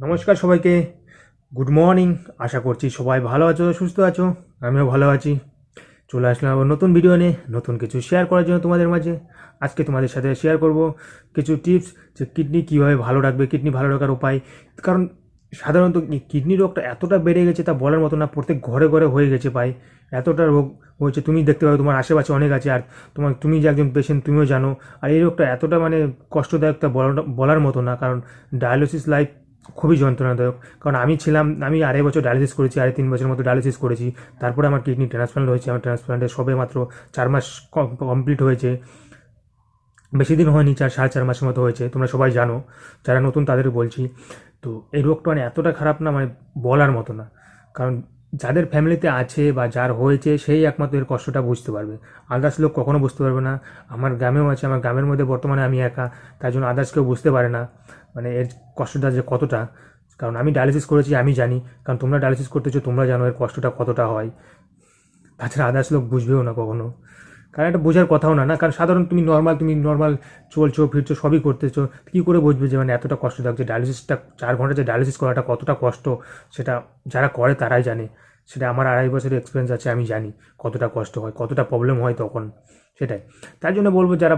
নমস্কার সবাইকে। Good morning আশা করছি সবাই ভালো আছো, সুস্থ আছো। আমিও ভালো আছি। চলে আসলাম আবার নতুন ভিডিও নিয়ে, নতুন কিছু শেয়ার করার জন্য তোমাদের মাঝে। আজকে তোমাদের সাথে শেয়ার করব কিছু টিপস যে কিডনি কীভাবে ভালো রাখবে কিডনি ভালো রাখার উপায়। কারণ সাধারণত কিডনি রোগটা এতটা বেড়ে গেছে তা বলার মতো না, প্রত্যেক ঘরে ঘরে হয়ে গেছে প্রায়। এতটা রোগ হয়েছে, তুমি দেখতে পাবে, তোমার আশেপাশে অনেক আছে। আর তোমার, তুমি যে একজন পেশেন্ট তুমিও জানো। আর এই রোগটা এতটা মানে কষ্টদায়ক তা বলার মতো না। কারণ ডায়ালিসিস লাইফ খুবই যন্ত্রণাদায়ক। কারণ আমি ছিলাম, আমি আড়াই বছর ডায়ালিসিস করেছি, আড়াই তিন বছর মতো ডায়ালিসিস করেছি। তারপরে আমার কিডনি ট্রান্সপ্লান্ট হয়েছে, আমার ট্রান্সপ্লান্টে সবে মাত্র চার মাস কমপ্লিট হয়েছে। বেশি দিন হয়নি, চার, সাড়ে চার মাসের মতো হয়েছে, তোমরা সবাই জানো, যারা নতুন তাদের বলছি। তো এই রোগটা মানে এতটা খারাপ না মানে বলার মতো না। কারণ যাদের ফ্যামিলিতে আছে বা যার হয়েছে, সেই একমাত্র এর কষ্টটা বুঝতে পারবে। আদার্স লোক কখনো বুঝতে পারবে না। আমার গ্রামেও আছে, আমার গ্রামের মধ্যে বর্তমানে আমি একা, তার জন্য আদার্স কেউ বুঝতে পারে না। মানে এর কষ্টটা যে কতটা, কারণ আমি ডায়ালিসিস করেছি, আমি জানি। কারণ তোমরা ডায়ালিসিস করতেছো, তোমরা জানো এর কষ্টটা কতটা হয়। তাছাড়া আদার্স লোক বুঝবেও না কখনো। কারণ এটা বোঝার কথাও না না? কারণ সাধারণ তুমি নর্মাল তুমি নর্মাল চলছো, ফিরছো, সবই করতেছো, কী করে বুঝবে যে মানে এতটা কষ্ট থাকছে ডায়ালিসিসটা চার ঘণ্টা যে ডায়ালিসিস করাটা কতটা কষ্ট, সেটা যারা করে তারাই জানে। সেটা আমার আড়াই বছরের এক্সপিরিয়েন্স আছে, আমি জানি কতটা কষ্ট হয়, কতটা প্রবলেম হয় তখন। সেটাই। তার জন্য বলব যারা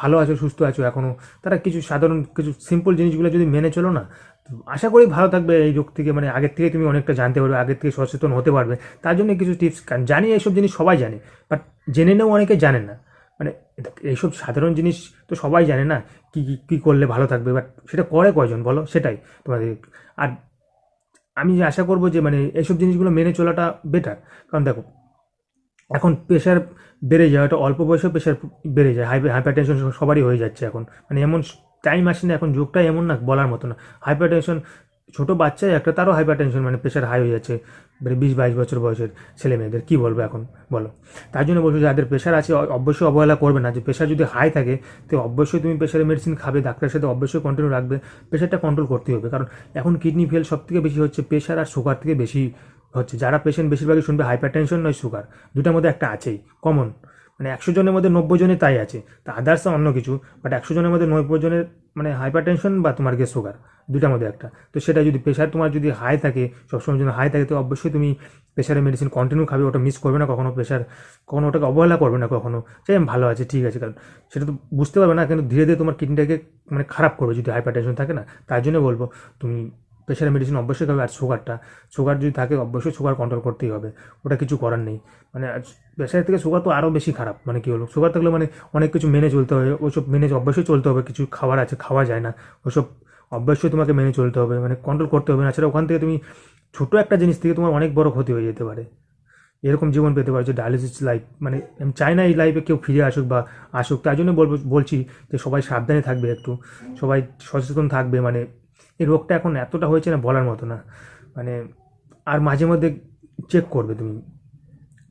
ভালো আছো, সুস্থ আছো এখনও তারা কিছু সাধারণ, কিছু সিম্পল জিনিসগুলো যদি মেনে চলো না, তো আশা করি ভালো থাকবে এই রোগ থেকে। মানে আগের থেকে তুমি অনেকটা জানতে পারবে, আগের থেকে সচেতন হতে পারবে। তার জন্য কিছু টিপস জানি এইসব জিনিস সবাই জানে বাট জেনে নেও অনেকে জানে না। মানে এইসব সাধারণ জিনিস তো সবাই জানে না, কী কী করলে ভালো থাকবে বাট সেটা করে কয়জন বলো? সেটাই তোমাদের। আর আমি আশা করব যে মানে এইসব জিনিসগুলো মেনে চলাটা বেটার কারণ দেখো এখন প্রেশার বেড়ে যায় ওটা অল্প বয়সেও প্রেশার বেড়ে যায়। হাইপার হাইপার টেনশন সবারই হয়ে যাচ্ছে এখন। মানে এমন টাইম আসে না এখন যুগটাই এমন না বলার মতো না। হাইপার টেনশন ছোটো বাচ্চাই একটা, তারও হাইপার টেনশন মানে প্রেশার হাই হয়ে যাচ্ছে। মানে বিশ, বাইশ বছর বয়সের ছেলে মেয়েদের। কী বলব এখন? বলো। তার জন্য বলছো যাদের প্রেশার আছে অবশ্যই অবহেলা করবে না। যে প্রেশার যদি হাই থাকে, তো অবশ্যই তুমি প্রেশারের মেডিসিন খাবে, ডাক্তারের সাথে অবশ্যই কন্টিনিউ রাখবে। প্রেশারটা কন্ট্রোল করতে হবে। কারণ এখন কিডনি ফেল সব থেকে বেশি হচ্ছে প্রেশার আর সুগার থেকে বেশি হচ্ছে যারা পেশেন্ট বেশিরভাগই শুনবে হাইপার টেনশন নয় সুগার দুটার মধ্যে একটা আছেই কমন মানে একশো জনের মধ্যে নব্বই জনে তাই আছে, তা আদার্স অন্য কিছু বাট একশো জনের মধ্যে নব্বই জনের মানে হাইপার টেনশন বা তোমার গিয়ে সুগার দুটার মধ্যে একটা। তো সেটা যদি প্রেশার তোমার যদি হাই থাকে, সবসময় যদি হাই থাকে, তো অবশ্যই তুমি প্রেশারের মেডিসিন কন্টিনিউ খাবে, ওটা মিস করবে না কখনো প্রেশার কখনো ওটাকে অবহেলা করবে না কখনো। আমি ভালো আছে, ঠিক আছে, কারণ সেটা তো বুঝতে পারবে না, কিন্তু ধীরে ধীরে তোমার কিডনিটাকে মানে খারাপ করবে, যদি হাইপার টেনশন থাকে না, তার জন্য বলব, তুমি প্রেশারের মেডিসিন অবশ্যই খাবে আর সুগারটা সুগার যদি থাকে, অবশ্যই সুগার কন্ট্রোল করতেই হবে। ওটা কিছু করার নেই। মানে প্রেশারের থেকে সুগার তো আরও বেশি খারাপ। মানে কী হলো সুগার থাকলে মানে অনেক কিছু মেনে চলতে হবে। ওইসব মেনে অবশ্যই চলতে হবে। কিছু খাবার আছে, খাওয়া যায় না। ওসব অবশ্যই তোমাকে মেনে চলতে হবে। মানে কন্ট্রোল করতে হবে। না ওখান থেকে তুমি ছোটো একটা জিনিস থেকে তোমার অনেক বড় ক্ষতি হয়ে যেতে পারে। এরকম জীবন পেতে পারো যে ডায়ালিসিস লাইফ মানে আমি চাই না এই লাইফে কেউ ফিরে আসুক বা আসুক। তার জন্য বলব বলছি যে সবাই সাবধানে থাকবে একটু। সবাই সচেতন থাকবে। মানে এই রোগটা এখন এতটা হয়েছে না বলার মতো না। মানে আর মাঝে মধ্যে চেক করবে তুমি।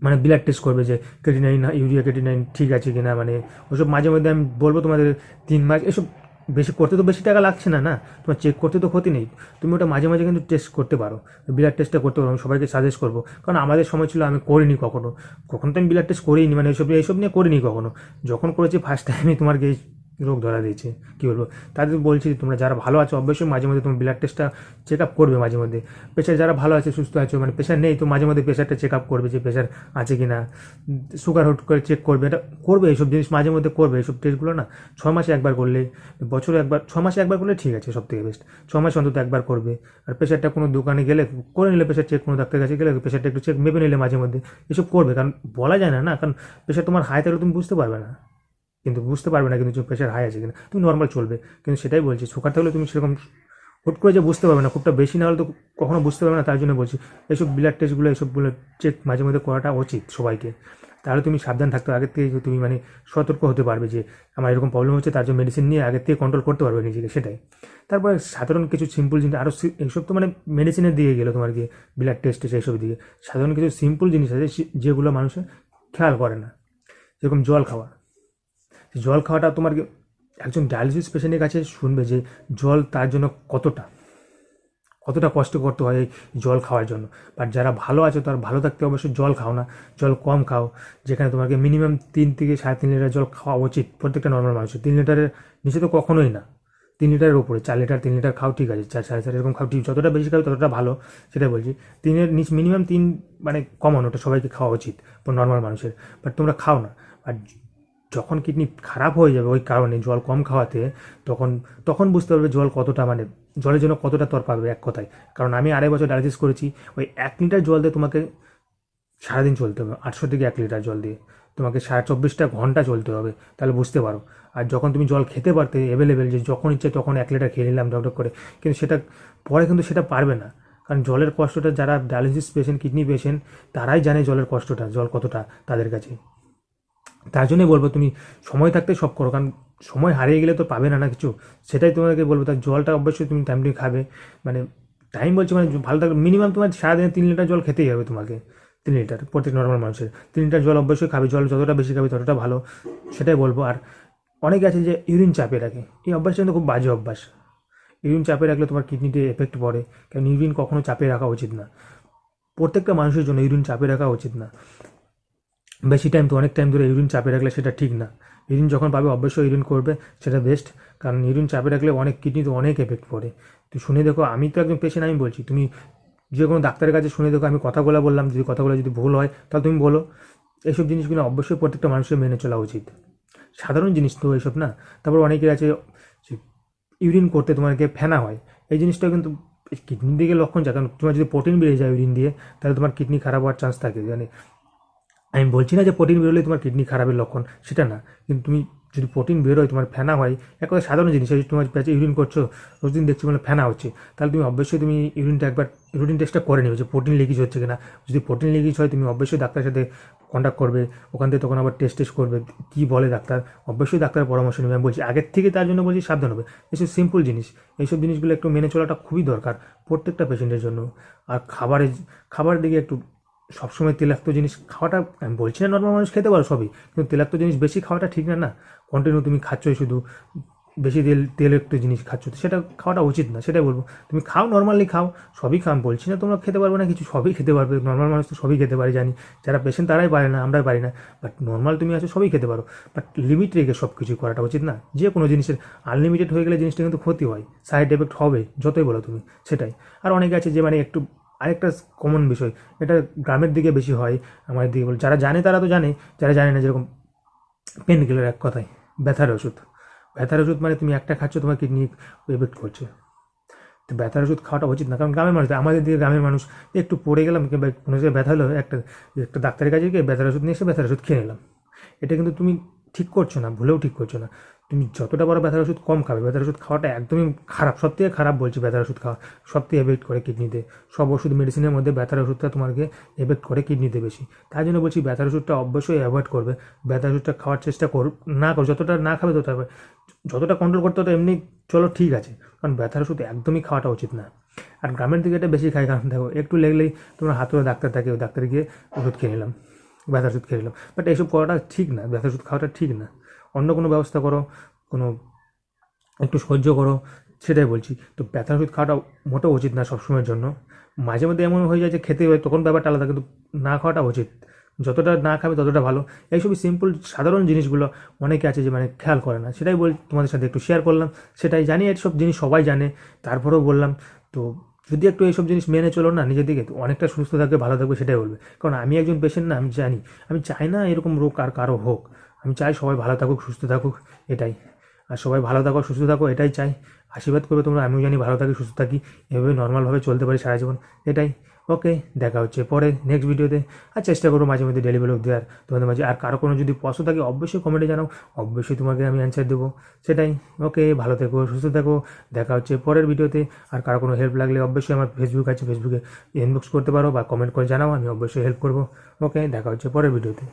মানে ব্লাড টেস্ট করবে যে কেটিনাইন ইউরিয়া কেটিনাইন ঠিক আছে কি না মানে ওসব মাঝে মধ্যে আমি বলব তোমাদের তিন মাস, এসব বেশি করতে তো বেশি টাকা লাগছে না না? তোমার চেক করতে তো ক্ষতি নেই। তুমি ওটা মাঝে মাঝে কিন্তু টেস্ট করতে পারো। ব্লাড টেস্টটা করতে পারো, আমি সবাইকে সাজেস্ট করব। কারণ আমাদের সময় ছিল আমি করিনি কখনো। কখনো তো আমি ব্লাড টেস্ট করিনি মানে এইসব এইসব নিয়ে করিনি কখনো। যখন করেছি ফার্স্ট টাইমে এই রোগ ধরা দিয়েছে। কী বলব? তাদের বলছি তোমরা যারা ভালো আছো, অবশ্যই মাঝে মধ্যে তোমার ব্লাড টেস্টটা চেক আপ করবে মাঝে মধ্যে। প্রেশার যারা ভালো আছে, সুস্থ আছো মানে প্রেশার নেই, তো মাঝে মধ্যে প্রেশারটা চেক আপ করবে যে প্রেশার আছে কি না সুগার হুট করে চেক করবে। এটা করবে এইসব জিনিস মাঝে মধ্যে করবে। এইসব টেস্টগুলো না ছ মাসে একবার করলে, বছরে একবার ছ মাসে একবার করলে ঠিক আছে সব থেকে বেস্ট ছ মাসে অন্তত একবার করবে। আর প্রেশারটা কোনো দোকানে গেলে, করে নিলে প্রেশার চেক কোনো ডাক্তারের কাছে গেলে প্রেশারটা একটু চেক মেপে নিলে মাঝে মধ্যে। এসব করবে। কারণ বলা যায় না না? কারণ প্রেশার তোমার হাই থাকলে তুমি বুঝতে পারবে না। কিন্তু বুঝতে পারবে না কিন্তু প্রেশার হাই আছে কিনা। তুমি নর্মাল চলবে। কিন্তু সেটাই বলছি সুগার থাকলে তুমি সেরকম হুট করে যে বুঝতে পারবে না, খুবটা বেশি না হলে তো কখনো বুঝতে পারবে না, তার জন্য বলছি, এইসব ব্লাড টেস্টগুলো এইসবগুলো চেক মাঝে মধ্যে করাটা উচিত সবাইকে। তাহলে তুমি সাবধান থাকতে আগের থেকে তুমি মানে সতর্ক হতে পারবে যে আমার এরকম প্রবলেম হচ্ছে, তার জন্য মেডিসিন নিয়ে আগের থেকে কন্ট্রোল করতে পারবে নিজেকে, সেটাই। তারপরে সাধারণ কিছু সিম্পল জিনিস আরও এইসব তো মানে মেডিসিনের দিকে গেলো তোমার কি ব্লাড টেস্ট এইসব দিকে সাধারণ কিছু সিম্পল জিনিস আছে যেগুলো মানুষের খেয়াল করে না। যেরকম জল খাওয়া। জল খাওয়াটা তোমার একজন ডায়ালিসিস পেশেন্টের কাছে শুনবে যে জল তার জন্য কতটা কতটা কষ্ট করতে হয় এই জল খাওয়ার জন্য। বাট যারা ভালো আছে তার ভালো থাকতে অবশ্যই জল খাও না, জল কম খাও। যেখানে তোমাকে মিনিমাম তিন থেকে সাড়ে তিন লিটার জল খাওয়া উচিত, প্রত্যেকটা নর্মাল মানুষের তিন লিটারের নিচে তো কখনোই না। তিন লিটারের ওপরে চার লিটার তিন লিটার খাও, ঠিক আছে। চার, সাড়ে চার এরকম খাও, ঠিক যতটা বেশি খাও ততটা ভালো, সেটাই বলছি। তিনের নিচ মিনিমাম তিন মানে কমন ওটা সবাইকে খাওয়া উচিত নর্মাল মানুষের। বাট তোমরা খাও না। আর যখন কিডনি খারাপ হয়ে যাবে ওই কারণে জল কম খাওয়াতে, তখন তখন বুঝতে পারবে জল কতটা মানে জলের জন্য কতটা তর পাবে এক কথায়। কারণ আমি আড়াই বছর ডায়ালিসিস করেছি, ওই এক লিটার জল দিয়ে তোমাকে সারাদিন চলতে হবে, আটশো থেকে এক লিটার জল দিয়ে। তোমাকে সাড়ে চব্বিশটা ঘণ্টা চলতে হবে, তাহলে বুঝতে পারো। আর যখন তুমি জল খেতে পারতে অ্যাভেলেবেল যে যখন ইচ্ছে তখন এক লিটার খেয়ে নিলাম ডক্টর করে, কিন্তু সেটা, পরে কিন্তু সেটা পারবে না। কারণ জলের কষ্টটা যারা ডায়ালিসিস পেশেন্ট কিডনি পেশেন্ট তারাই জানে জলের কষ্টটা, জল কতটা তাদের কাছে। তার জন্যই বলব তুমি সময় থাকতে সব করো, কারণ সময় হারিয়ে গেলে তো পাবে না না কিছু? সেটাই তোমাকে বলব। তার জলটা অবশ্যই তুমি টাইম টাইমলি খাবে। মানে টাইম বলছি মানে ভালো থাকবে। মিনিমাম তোমার সারাদিনে তিন লিটার জল খেতেই হবে তোমাকে, তিন লিটার প্রত্যেক নর্মাল মানুষের। তিন লিটার জল অবশ্যই খাবে। জল যতটা বেশি খাবে ততটা ভালো, সেটাই বলব। আর অনেকে আছে যে ইউরিন চাপে রাখে। এই অভ্যাসটা কিন্তু খুব বাজে অভ্যাস। ইউরিন চাপে রাখলে তোমার কিডনিতে এফেক্ট পড়ে। কারণ ইউরিন কখনো চাপে রাখা উচিত না। প্রত্যেকটা মানুষের জন্য ইউরিন চাপে রাখা উচিত না। বেশি টাইম তো অনেক টাইম ধরে ইউরিন চাপে রাখলে সেটা ঠিক না। ইউরিন যখন পাবে, অবশ্যই ইউরিন করবে, সেটা বেস্ট কারণ ইউরিন চাপে রাখলে অনেক কিডনিতে অনেক এফেক্ট পড়ে। তুই শুনে দেখো, আমি তো একজন পেশেন্ট আমি বলছি, তুমি যে কোনো ডাক্তারের কাছে শুনে দেখো, আমি কথাগুলো বললাম, যদি কথাগুলো যদি ভুল হয়, তাহলে তুমি বলো। এইসব জিনিসগুলো অবশ্যই প্রত্যেকটা মানুষের মেনে চলা উচিত। সাধারণ জিনিস তো এইসব না। তারপর অনেকের আছে ইউরিন করতে তোমাকে ফেনা হয়। এই জিনিসটা কিন্তু কিডনির দিকে লক্ষণ যায় কারণ তোমার যদি প্রোটিন বেড়ে যায় ইউরিন দিয়ে, তাহলে তোমার কিডনি খারাপ হওয়ার চান্স থাকে। মানে আমি বলছি না যে প্রোটিন বেরোলে তোমার কিডনি খারাপের লক্ষণ, সেটা না। কিন্তু তুমি যদি প্রোটিন বেরোয়, তোমার ফেনা হয়, এক কথা সাধারণ জিনিস যদি তোমার পেঁচে ইউরিন করছ দিন দেখছি মানে ফেনা হচ্ছে, তাহলে তুমি অবশ্যই তুমি ইউরিনটা একবার, ইউরিন টেস্টটা করে নেবে যে প্রোটিন লিকেজ হচ্ছে কিনা। যদি প্রোটিন লিকেজ হয়, তুমি অবশ্যই ডাক্তারের সাথে কন্ট্যাক্ট করবে, ওখান থেকে তখন আবার টেস্ট টেস্ট করবে, কী বলে ডাক্তার, অবশ্যই ডাক্তারের পরামর্শ নেবে। আমি বলছি, আগের থেকে তার জন্য বলছি সাবধান হবে। এসব সিম্পল জিনিস এইসব জিনিসগুলো একটু মেনে চলাটা খুবই দরকার প্রত্যেকটা পেশেন্টের জন্য। আর খাবারের খাবারের দিকে একটু সবসময় তেলাক্ত জিনিস খাওয়াটা, আমি বলছি না নর্মাল মানুষ খেতে পারো সবই, কিন্তু তেলাক্ত জিনিস বেশি খাওয়াটা ঠিক না না। কন্টিনিউ তুমি খাচ্ছই শুধু, বেশি তেল তেল একটু জিনিস খাচ্ছ, তো সেটা খাওয়াটা উচিত না, সেটাই বলব। তুমি খাও নর্মালি খাও, সবই খাও, আমি বলছি না তোমরা খেতে পারবে না, কিছু সবই খেতে পারবে নর্মাল মানুষ তো সবই খেতে পারে, জানি। যারা পেশেন্ট তারাই পারে না আমরাই পারি না বাট নর্মাল তুমি আছো, সবই খেতে পারো। বাট লিমিট রেখে সব কিছু করাটা উচিত না, যে কোনো জিনিসের আনলিমিটেড হয়ে গেলে জিনিসটা কিন্তু ক্ষতি হয় সাইড এফেক্ট হবে, যতই বলো তুমি, সেটাই। আর অনেকে আছে যে মানে একটু আরেকটা কমন বিষয়, এটা গ্রামের দিকে বেশি হয়, আমাদের দিকে বলে যারা জানে তারা তো জানে, যারা জানে না যেরকম পেন কিলার এক কথায়, ব্যথার ওষুধ। ব্যথার ওষুধ মানে তুমি একটা খাচ্ছ, তোমার কিডনি এফেক্ট করছে। তো ব্যথার ওষুধ খাওয়াটা উচিত না, কারণ গ্রামের মানুষ আমাদের দিকে গ্রামের মানুষ, একটু পড়ে গেলাম, কিংবা কোনো জায়গায় ব্যথা হলো, একটা একটা ডাক্তারের কাছে গিয়ে ব্যথার ওষুধ নিয়ে এসে ব্যথার ওষুধ খেয়ে নিলাম। এটা কিন্তু তুমি ঠিক করছ না, ভুলেও ঠিক করছ না। তুমি যতটা বড় ব্যথার ওষুধ কম খাবে, ব্যথার ওষুধ খাওয়াটা একদমই খারাপ সব থেকে খারাপ বলছি ব্যথার ওষুধ খাওয়া। সব থেকে এফেক্ট করে কিডনিতে সব ওষুধ মেডিসিনের মধ্যে ব্যথার ওষুধটা তোমাকে এফেক্ট করে কিডনিতে বেশি। তাই জন্য বলছি ব্যথার ওষুধটা অবশ্যই অ্যাভয়েড করবে। ব্যথার ওষুধটা খাওয়ার চেষ্টা কর না করো যতটা না খাবে তত যতটা কন্ট্রোল করতে হতো এমনি চলো ঠিক আছে। কারণ ব্যথার ওষুধ একদমই খাওয়াটা উচিত না। আর গ্রামের দিকে এটা বেশি খাই কারণ দেখো, একটু লেগলেই তোমার হাতে ডাক্তার থাকে ওই ডাক্তার গিয়ে ওষুধ খেয়ে নিলাম, ব্যথার ওষুধ খেয়ে নিলাম। বাট এইসব করাটা ঠিক না, ব্যথার ওষুধ খাওয়াটা ঠিক না। অন্য কোনো ব্যবস্থা করো, কোনো একটু সহ্য করো, সেটাই বলছি। তো ব্যথার ওষুধ খাওয়াটা মোটেও উচিত না সবসময়ের জন্য। মাঝে মধ্যে এমন হয়ে যায় যে খেতে হয়, তখন ব্যাপারটা আলাদা, কিন্তু না খাওয়াটা উচিত। যতটা না খাবে ততটা ভালো। এইসবই সিম্পল সাধারণ জিনিসগুলো অনেকে আছে যে মানে খেয়াল করে না। সেটাই বল, তোমাদের সাথে একটু শেয়ার করলাম। সেটাই জানি এইসব জিনিস সবাই জানে, তারপরেও বললাম। তো যদি একটু এইসব জিনিস মেনে চলো না নিজের দিকে, তো অনেকটা সুস্থ থাকবে, ভালো থাকবে, সেটাই বলবে। কারণ আমি একজন পেশেন্ট না, আমি জানি। আমি চাই না এরকম রোগ আর কারও হোক। আমি চাই সবাই ভালো থাকুক, সুস্থ থাকুক, এটাই। আর সবাই ভালো থাকো, সুস্থ থাকো, এটাই চাই। আশীর্বাদ করবে তোমরা, আমিও জানি ভালো থাকি, সুস্থ থাকি, এভাবে নর্মালভাবে চলতে পারি সারা জীবন, এটাই। ওকে, দেখা হচ্ছে পরে নেক্সট ভিডিওতে আর চেষ্টা করব মাঝে মধ্যে ডেলি ব্লগ দেওয়ার। তোমাদের মাঝে আর কারও কোনো যদি প্রশ্ন থাকে, অবশ্যই কমেন্টে জানাও, অবশ্যই তোমাকে আমি অ্যান্সার দেবো। সেটাই। ওকে, ভালো থেকো, সুস্থ থাকো, দেখা হচ্ছে পরের ভিডিওতে আর কারও কোনো হেল্প লাগলে অবশ্যই আমার ফেসবুক আছে ফেসবুকে ইনবক্স করতে পারো বা কমেন্ট করে জানাও, আমি অবশ্যই হেল্প করব। ওকে, দেখা হচ্ছে পরের ভিডিওতে